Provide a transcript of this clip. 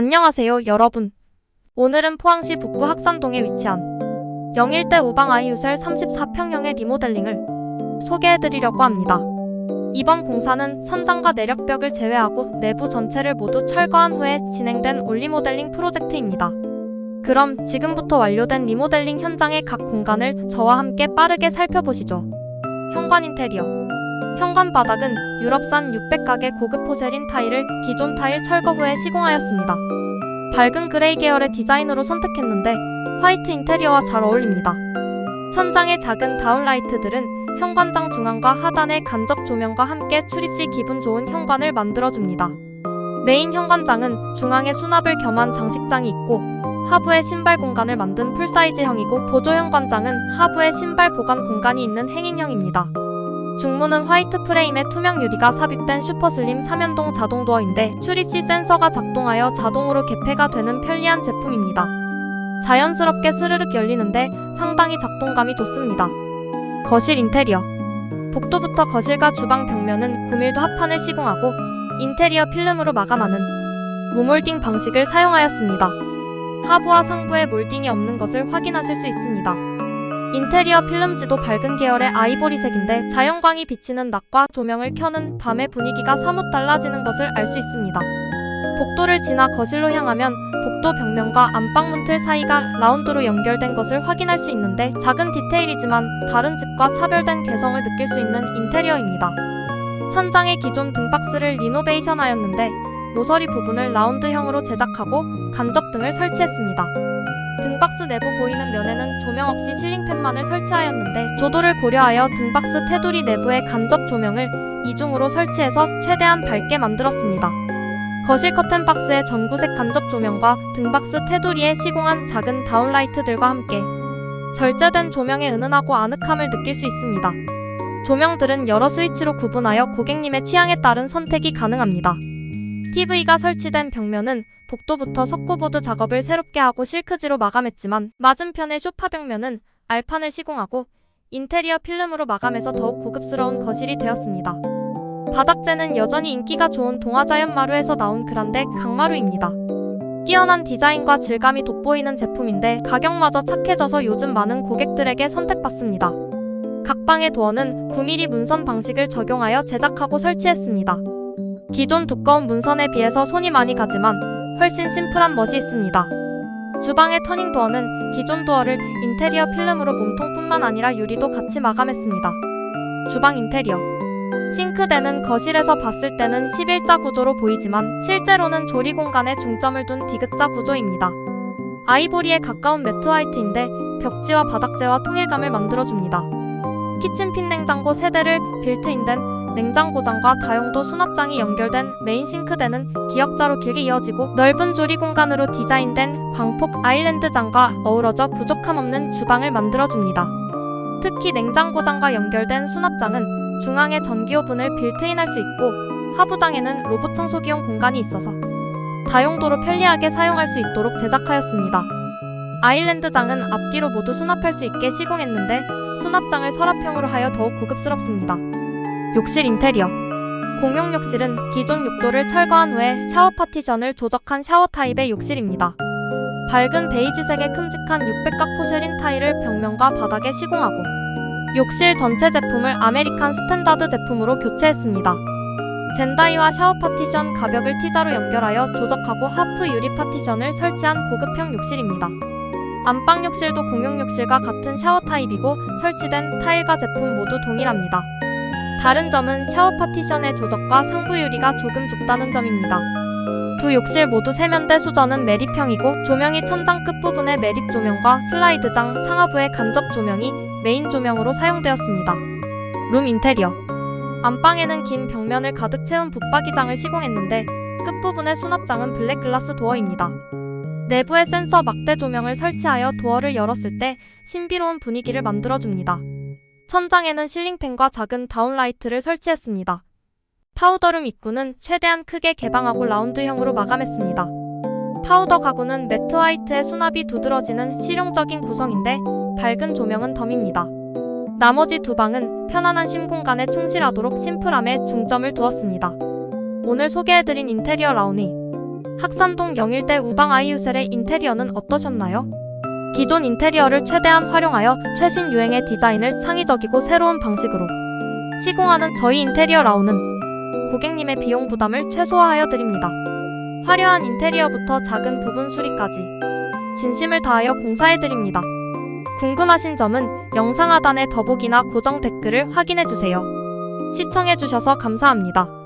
안녕하세요, 여러분. 오늘은 포항시 북구 학산동에 위치한 영일대 우방 아이유셀 34평형의 리모델링을 소개해드리려고 합니다. 이번 공사는 천장과 내력벽을 제외하고 내부 전체를 모두 철거한 후에 진행된 올리모델링 프로젝트입니다. 그럼 지금부터 완료된 리모델링 현장의 각 공간을 저와 함께 빠르게 살펴보시죠. 현관 인테리어 현관 바닥은 유럽산 600가게 고급 포세린 타일을 기존 타일 철거 후에 시공하였습니다. 밝은 그레이 계열의 디자인으로 선택했는데 화이트 인테리어와 잘 어울립니다. 천장의 작은 다운라이트들은 현관장 중앙과 하단의 간접 조명과 함께 출입 시 기분 좋은 현관을 만들어줍니다. 메인 현관장은 중앙에 수납을 겸한 장식장이 있고 하부에 신발 공간을 만든 풀사이즈형이고 보조 현관장은 하부에 신발 보관 공간이 있는 행인형입니다. 중문은 화이트 프레임에 투명 유리가 삽입된 슈퍼슬림 3연동 자동 도어인데 출입 시 센서가 작동하여 자동으로 개폐가 되는 편리한 제품입니다. 자연스럽게 스르륵 열리는데 상당히 작동감이 좋습니다. 거실 인테리어 복도부터 거실과 주방 벽면은 구밀도 합판을 시공하고 인테리어 필름으로 마감하는 무몰딩 방식을 사용하였습니다. 하부와 상부에 몰딩이 없는 것을 확인하실 수 있습니다. 인테리어 필름지도 밝은 계열의 아이보리색인데 자연광이 비치는 낮과 조명을 켜는 밤의 분위기가 사뭇 달라지는 것을 알 수 있습니다. 복도를 지나 거실로 향하면 복도 벽면과 안방문 틀 사이가 라운드로 연결된 것을 확인할 수 있는데 작은 디테일이지만 다른 집과 차별된 개성을 느낄 수 있는 인테리어입니다. 천장의 기존 등박스를 리노베이션하였는데 모서리 부분을 라운드형으로 제작하고 간접 등을 설치했습니다. 등박스 내부 보이는 면에는 조명 없이 실링팬만을 설치하였는데 조도를 고려하여 등박스 테두리 내부에 간접 조명을 이중으로 설치해서 최대한 밝게 만들었습니다. 거실 커튼 박스의 전구색 간접 조명과 등박스 테두리에 시공한 작은 다운라이트들과 함께 절제된 조명의 은은하고 아늑함을 느낄 수 있습니다. 조명들은 여러 스위치로 구분하여 고객님의 취향에 따른 선택이 가능합니다. TV가 설치된 벽면은 복도부터 석고보드 작업을 새롭게 하고 실크지로 마감했지만 맞은편의 소파 벽면은 알판을 시공하고 인테리어 필름으로 마감해서 더욱 고급스러운 거실이 되었습니다. 바닥재는 여전히 인기가 좋은 동아자연 마루에서 나온 그란데 강마루입니다. 뛰어난 디자인과 질감이 돋보이는 제품인데 가격마저 착해져서 요즘 많은 고객들에게 선택받습니다. 각 방의 도어는 9mm 문선 방식을 적용하여 제작하고 설치했습니다. 기존 두꺼운 문선에 비해서 손이 많이 가지만 훨씬 심플한 멋이 있습니다. 주방의 터닝 도어는 기존 도어를 인테리어 필름으로 몸통뿐만 아니라 유리도 같이 마감했습니다. 주방 인테리어 싱크대는 거실에서 봤을 때는 11자 구조로 보이지만 실제로는 조리 공간에 중점을 둔 디귿자 구조입니다. 아이보리에 가까운 매트 화이트인데 벽지와 바닥재와 통일감을 만들어줍니다. 키친핀 냉장고 세대를 빌트인된 냉장고장과 다용도 수납장이 연결된 메인 싱크대는 기역자로 길게 이어지고 넓은 조리 공간으로 디자인된 광폭 아일랜드장과 어우러져 부족함 없는 주방을 만들어줍니다. 특히 냉장고장과 연결된 수납장은 중앙에 전기 오븐을 빌트인할 수 있고 하부장에는 로봇 청소기용 공간이 있어서 다용도로 편리하게 사용할 수 있도록 제작하였습니다. 아일랜드장은 앞뒤로 모두 수납할 수 있게 시공했는데 수납장을 서랍형으로 하여 더욱 고급스럽습니다. 욕실 인테리어 공용 욕실은 기존 욕조를 철거한 후에 샤워 파티션을 조적한 샤워 타입의 욕실입니다. 밝은 베이지색의 큼직한 600각 포쉐린 타일을 벽면과 바닥에 시공하고 욕실 전체 제품을 아메리칸 스탠다드 제품으로 교체했습니다. 젠다이와 샤워 파티션 가벽을 T자로 연결하여 조적하고 하프 유리 파티션을 설치한 고급형 욕실입니다. 안방 욕실도 공용 욕실과 같은 샤워 타입이고 설치된 타일과 제품 모두 동일합니다. 다른 점은 샤워 파티션의 조적과 상부 유리가 조금 좁다는 점입니다. 두 욕실 모두 세면대 수전은 매립형이고 조명이 천장 끝부분의 매립 조명과 슬라이드장 상하부의 간접 조명이 메인 조명으로 사용되었습니다. 룸 인테리어 안방에는 긴 벽면을 가득 채운 붙박이장을 시공했는데 끝부분의 수납장은 블랙글라스 도어입니다. 내부에 센서 막대 조명을 설치하여 도어를 열었을 때 신비로운 분위기를 만들어줍니다. 천장에는 실링팬과 작은 다운라이트를 설치했습니다. 파우더룸 입구는 최대한 크게 개방하고 라운드형으로 마감했습니다. 파우더 가구는 매트 화이트의 수납이 두드러지는 실용적인 구성인데 밝은 조명은 덤입니다. 나머지 두 방은 편안한 쉼 공간에 충실하도록 심플함에 중점을 두었습니다. 오늘 소개해드린 인테리어 라운이 학산동 영일대 우방 아이유셀의 인테리어는 어떠셨나요? 기존 인테리어를 최대한 활용하여 최신 유행의 디자인을 창의적이고 새로운 방식으로 시공하는 저희 인테리어 라운은 고객님의 비용 부담을 최소화하여 드립니다. 화려한 인테리어부터 작은 부분 수리까지 진심을 다하여 공사해 드립니다. 궁금하신 점은 영상 하단의 더보기나 고정 댓글을 확인해 주세요. 시청해 주셔서 감사합니다.